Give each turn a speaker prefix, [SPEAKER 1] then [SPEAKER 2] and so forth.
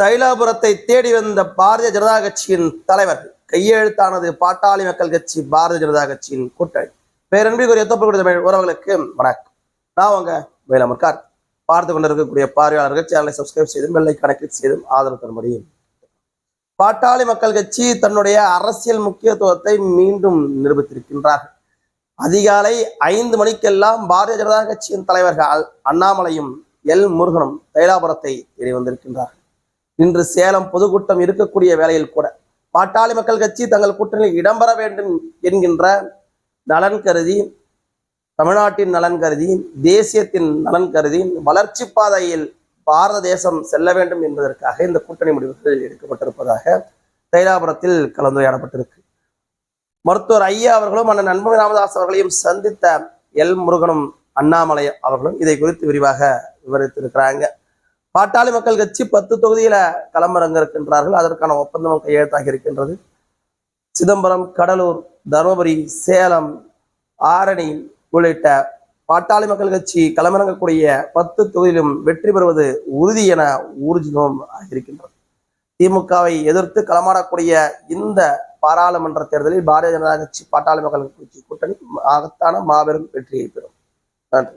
[SPEAKER 1] தைலாபுரத்தை தேடி வந்த பாரதிய ஜனதா கட்சியின் தலைவர் கையெழுத்தானது பாட்டாளி மக்கள் கட்சி பாரதிய ஜனதா கட்சியின் கூட்டணி. பேரன்பிற்குரிய தமிழ் உறவுகளுக்கு வணக்கம். நான் உங்க வேலமர்கார் பார்த்து கொண்டிருக்கக்கூடிய பார்வையாளர்கள் சேனலை சப்ஸ்கிரைப் செய்தும் வெள்ளை கணக்கில் செய்தும் ஆதரவு தர முடியும். பாட்டாளி மக்கள் கட்சி தன்னுடைய அரசியல் முக்கியத்துவத்தை மீண்டும் நிரூபித்திருக்கின்றார்கள். அதிகாலை ஐந்து மணிக்கெல்லாம் பாரதிய ஜனதா கட்சியின் தலைவர்கள் அண்ணாமலையும் எல் முருகனும் தைலாபுரத்தை தேடி வந்திருக்கின்றார்கள். இன்று சேலம் பொதுக்கூட்டம் இருக்கக்கூடிய வேளையில் கூட பாட்டாளி மக்கள் கட்சி தங்கள் கூட்டணியில் இடம்பெற வேண்டும் என்கின்ற நலன் கருதி தமிழ்நாட்டின் நலன் கருதி தேசியத்தின் நலன் கருதி வளர்ச்சி பாதையில் பாரத தேசம் செல்ல வேண்டும் என்பதற்காக இந்த கூட்டணி முடிவுகள் எடுக்கப்பட்டிருப்பதாக தைலாபுரத்தில் கலந்துரையாடப்பட்டிருக்கு. மருத்துவர் ஐயா அவர்களும் அண்ணன் நண்பன் ராமதாஸ் அவர்களையும் சந்தித்த எல் முருகனும் அண்ணாமலை அவர்களும் இதை குறித்து விரிவாக விவரித்திருக்கிறாங்க. பாட்டாளி மக்கள் கட்சி பத்து தொகுதியில களமிறங்க இருக்கின்றார்கள் அதற்கான ஒப்பந்தமும் கையெழுத்தாகி இருக்கின்றது. சிதம்பரம் கடலூர் தருமபுரி சேலம் ஆரணி உள்ளிட்ட பாட்டாளி மக்கள் கட்சி களமிறங்கக்கூடிய பத்து தொகுதியிலும் வெற்றி பெறுவது உறுதி என ஊர்ஜிதம் ஆகியிருக்கின்றது. திமுகவை எதிர்த்து களமாடக்கூடிய இந்த பாராளுமன்ற தேர்தலில் பாரதிய ஜனதா கட்சி பாட்டாளி மக்கள் கட்சி கூட்டணி மகத்தான மாபெரும் வெற்றியை பெறும். நன்றி.